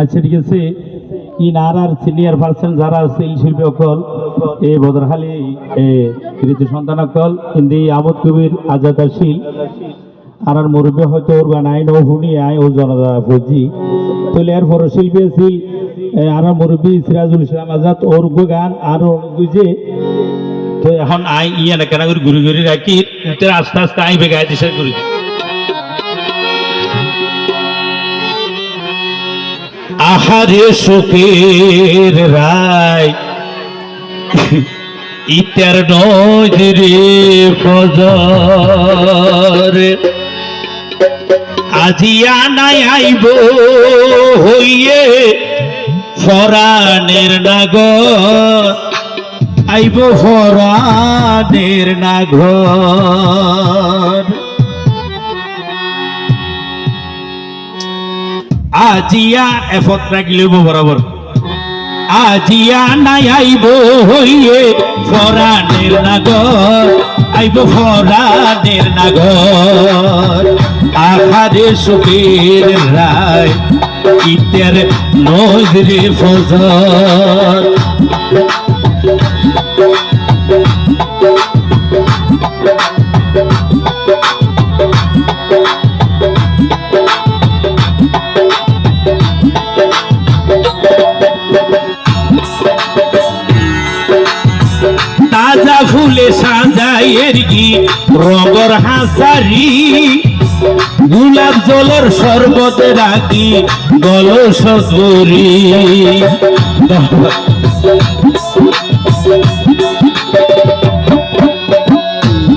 আচ্ছা ঠিক আছে ইন আর আর সিনিয়র পার্সন যারা আছে এই শিল্পী অকল এ বদরখালী এ ঋতু সন্তান অকল হিন্দি আমদ কবির, আজাদ শীল আর আর মুরব্বী হয়তো ওর গান আইন ও শুনি আই ও জনতা ফৌজি। তাহলে এর পর শিল্পী আছিল আর আর মুরব্বী সিরাজুল ইসলাম আজাদ, ওর গান আর গুজে তো এখন আই ইয়ে না কেন ঘুরি রাখি আস্তে আস্তে আই বেগায় দিশা করি আহারে শোকের রায়। ইতার নজরে ফজর। আজিয়া নাই আইব হইয়ে ফরানের নাগর। আইব ফরানের নাগর। আজিয়া এফত রাখিলে বরাবর। আজিয়া নাই আইব হইয়ে ফরানের নাগর, আইব ফরানের নাগর। আহারে সুখের রায়, ইতের নজরে ফজর। তাজা ফুলে সাজাইয়ের কি রঙর হাসারি। গোলাপ জলের শরবত রাখি গল সজরি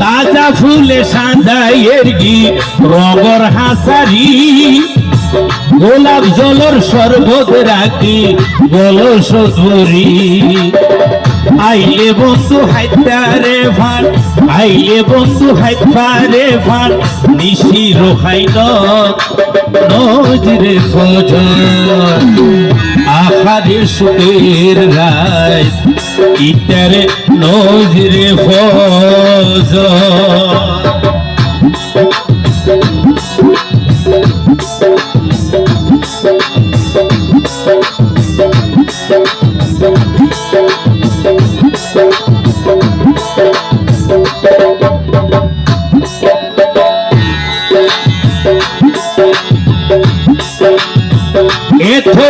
তাজা ফুলে সাজাইয়ের কি রঙর হাসারি। গোলাপ জলের শরবত রাখি গল সজরি আইলে বসু হাইতারে ভান, আইলে বসু হাইতারে ভান, নিশি রোহাইল নজরে সজন আহারে সুতের রায় ইতারে নজরে ফজর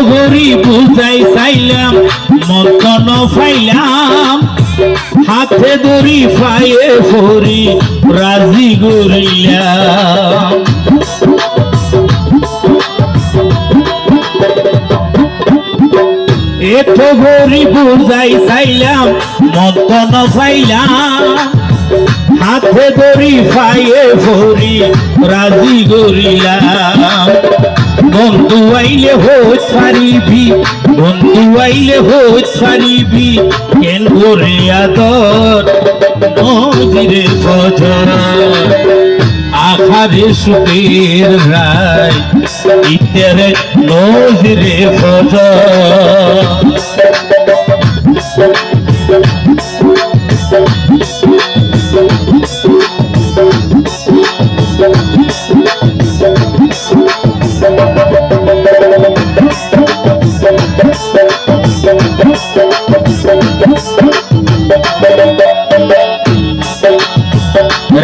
গরি বুঝাই চাইলাম মন্তন ফাইলাম হাতে দড়ি ফায়ে ফরি রাজি গরিলাম এত গরি বুঝাই চাইলাম মন্তন ফাইলাম হাতে দড়ি ফায়ে ফরি রাজি গরিলাম বন্ধু আইলে হোচ পারিবি বন্ধু আইলে হোচ পারিবি কেন করে আদর নজিরে ফজর আখারে সুখের রায় ইতেরে নজিরে ফজর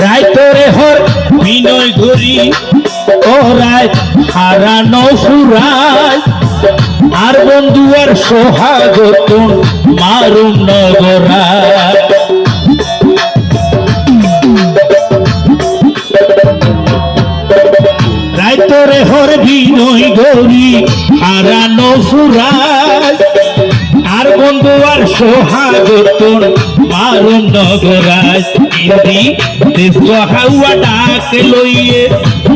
রায় তোরে হর বিনয় ঘুরি ও রায় হারানো সুরাজ আর বন্ধু আর সোহাগত মারুম নগরাজ রায় তোরে হর বিনয় গৌরী হারানো সুরাজ আর বন্ধু আর ইন্দি দেশ হাওয়া ডাক লইয়ে,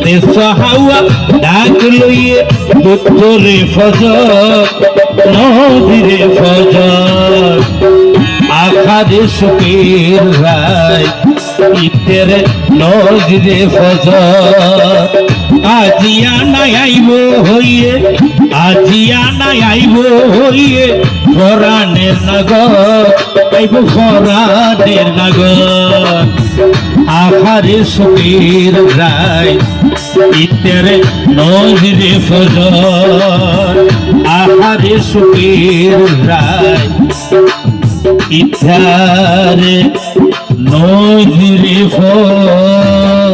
দেশ হাওয়া ডাক লইয়ে, উত্তরে ফজর, নদীরে ফজর। আখারে সুখের রায় ইতের নজরে ফজর। আজিয়া নাই হইয়ে আজিয়া নাই আইব হইয়ে ফরানের নগর, আইব ফরানের নগর। আহারে সুখের রায়, ইতের নজরে ফজর। আহারে সুখের রায়, ইথারে নহিরে ফল